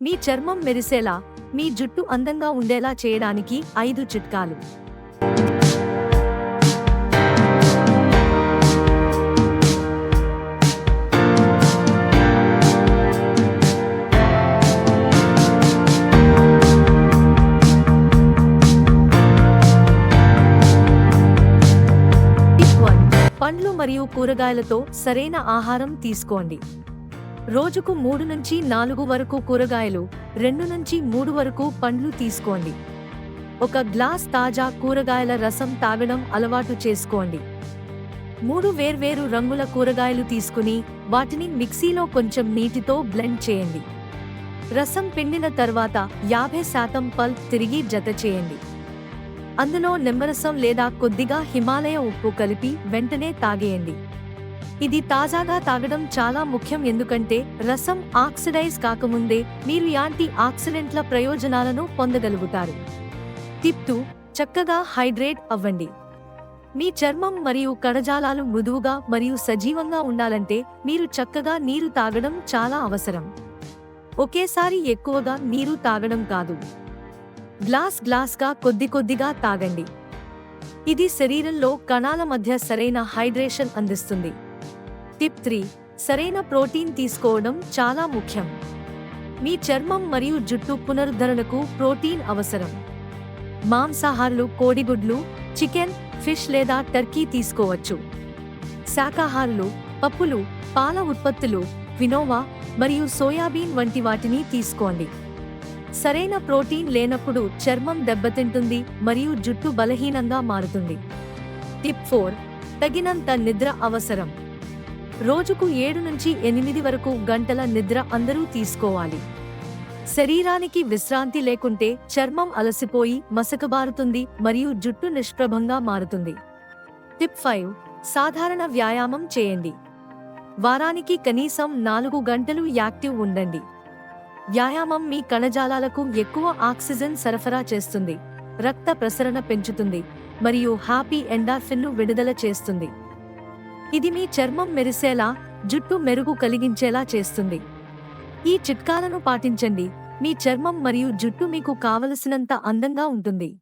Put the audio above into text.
మీ చర్మం మెరిసేలా మీ జుట్టు అందంగా ఉండేలా చేయడానికి ఐదు చిట్కాలు. వన్ పండ్లు మరియు కూరగాయలతో సరైన ఆహారం తీసుకోండి. రోజుకు మూడు నుంచి నాలుగు వరకు కూరగాయలు రెండు నుంచి మూడు వరకు పండ్లు తీసుకోండి. ఒక గ్లాస్ తాజా కూరగాయల రసం తాగడం అలవాటు చేసుకోండి. మూడు వేర్వేరు రంగుల కూరగాయలు తీసుకుని వాటిని మిక్సీలో కొంచెం నీటితో బ్లెండ్ చేయండి. రసం పిండిన తర్వాత యాభై శాతం పల్ప్ తిరిగి జత చేయండి. అందులో నిమ్మరసం లేదా కొద్దిగా హిమాలయ ఉప్పు కలిపి వెంటనే తాగేయండి. ఇది తాజాగా తాగడం చాలా ముఖ్యం ఎందుకంటే రసం ఆక్సిడైజ్ కాకముందే మీరు యాంటీ ఆక్సిడెంట్ల ప్రయోజనాలను పొందగలుగుతారు. టిప్ చక్కగా హైడ్రేట్ అవ్వండి. మీ చర్మం మరియు కణజాలాలు మృదువుగా మరియు సజీవంగా ఉండాలంటే మీరు చక్కగా నీరు తాగడం చాలా అవసరం. ఒకేసారి ఎక్కువగా నీరు తాగడం కాదు. గ్లాస్ గ్లాస్గా కొద్ది కొద్దిగా తాగండి. ఇది శరీరంలో కణాల మధ్య సరైన హైడ్రేషన్ అందిస్తుంది. టిప్ త్రీ సరైన ప్రోటీన్ తీసుకోవడం చాలా ముఖ్యం. మీ చర్మం మరియు జుట్టు పునరుద్ధరణకు ప్రోటీన్ అవసరం. మాంసాహారులు కోడిగుడ్లు చికెన్ ఫిష్ లేదా టర్కీ తీసుకోవచ్చు. శాకాహారులు పప్పులు పాల ఉత్పత్తులు వినోవా మరియు సోయాబీన్ వంటి వాటిని తీసుకోండి. సరైన ప్రోటీన్ లేనప్పుడు చర్మం దెబ్బతింటుంది మరియు జుట్టు బలహీనంగా మారుతుంది. టిప్ ఫోర్ తగినంత నిద్ర అవసరం. రోజుకు ఏడు నుంచి ఎనిమిది వరకు గంటల నిద్ర అందరూ తీసుకోవాలి. శరీరానికి విశ్రాంతి లేకుంటే చర్మం అలసిపోయి మసకబారుతుంది మరియు జుట్టు నిష్ప్రభంగా మారుతుంది. టిప్ ఫైవ్ సాధారణ వ్యాయామం చేయండి. వారానికి కనీసం నాలుగు గంటలు యాక్టివ్ ఉండండి. వ్యాయామం మీ కణజాలాలకు ఎక్కువ ఆక్సిజన్ సరఫరా చేస్తుంది. రక్త ప్రసరణ పెంచుతుంది మరియు హ్యాపీ ఎండార్ఫిన్ను విడుదల చేస్తుంది. ఇది మీ చర్మం మెరిసేలా జుట్టు మెరుగు కలిగించేలా చేస్తుంది. ఈ చిట్కాలను పాటించండి. మీ చర్మం మరియు జుట్టు మీకు కావలసినంత అందంగా ఉంటుంది.